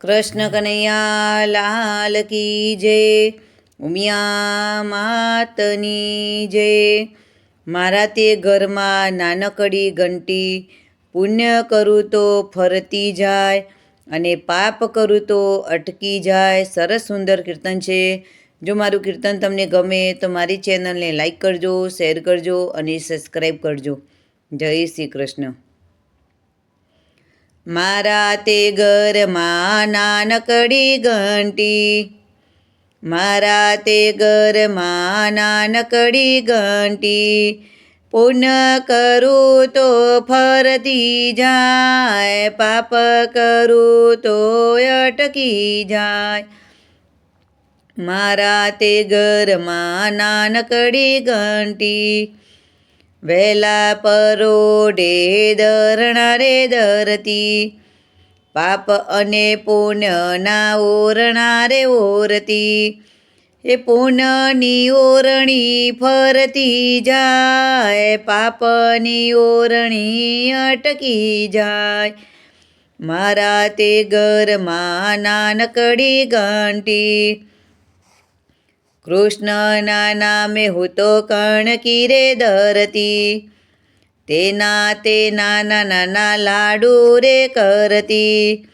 કૃષ્ણ કનૈયા લાલ કી જય, ઉમિયા માતની જય. મારા તે ઘરમાં નાનકડી ઘંટી, પુણ્ય કરું તો ફરતી જાય અને પાપ કરું તો અટકી જાય. સરસ સુંદર કીર્તન છે. જો મારું કીર્તન તમને ગમે તો મારી ચેનલને લાઈક કરજો, શેર કરજો અને સબસ્ક્રાઈબ કરજો. જય શ્રી કૃષ્ણ. મારા તે ઘરમાં નાનકડી ઘંટી. મારા તે ઘરમાં નાનકડી ઘંટી. પુન કરું તો ફરતી જાય, પાપ કરું તો અટકી જાય. મારા તે ઘરમાં નાનકડી ઘંટી. વહેલા પરોડે દરણા રે દરતી પાપ અને પુણ્યના ઓરણા રે ઓરતી. એ પુણ્યની ઓરણી ફરતી જાય, પાપની ઓરણી અટકી જાય. મારા તે ઘરમાં નાનકડી ઘંટી કૃષ્ણના નામે હું તો કર્ણ કીરે ધરતી. તેના તે નાના નાના લાડુ રે કરતી.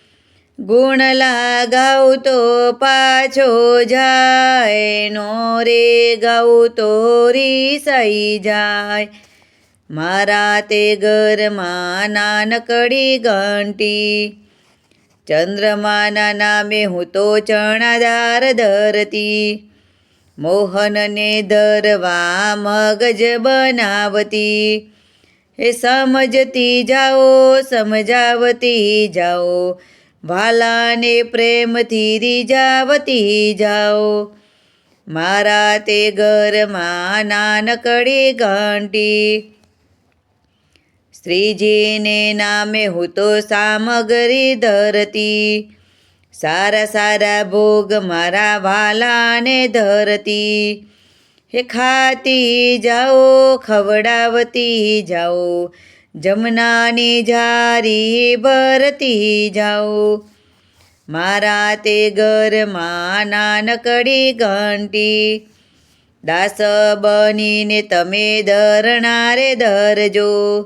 ગુણ લાગાવ તો પાછો જાય નો રે ગાઉ તો રીસાઈ જાય. મારા તે ઘરમાં નાનકડી ઘંટી. ચંદ્રમાના નામે હું તો ચણાદાર ધરતી. મોહનને ધરવા મગજ બનાવતી. એ સમજતી જાઓ, સમજાવતી જાઓ. વાલાને પ્રેમથી રીજાવતી જાઓ. મારા તે ઘરમાં નાનકડી ઘંટી. શ્રીજીને નામે હું તો સામગ્રી ધરતી. સારા સારા ભોગ મારા વાલાને ધરતી. હે ખાતી જાઓ, ખવડાવતી જાઓ, જમનાની જારી ભરતી જાઓ. મારા તે ઘરમાં નાનકડી ઘંટી. દાસ બનીને તમે ધરણારે ધરજો.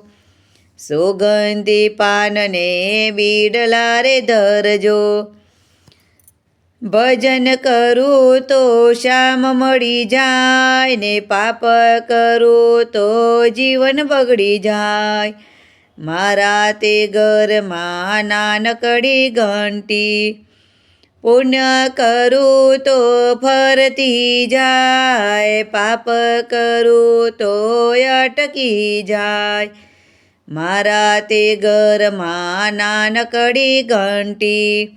સુગંધી પાનને બીડલારે ધરજો. ભજન કરું તો શ્યામ મળી જાય ને પાપ કરું તો જીવન બગડી જાય. મારા તે ઘરમાં નાનકડી ઘંટી પુણ્ય કરું તો ફરતી જાય, પાપ કરું તો અટકી જાય. મારા તે ઘરમાં નાનકડી ઘંટી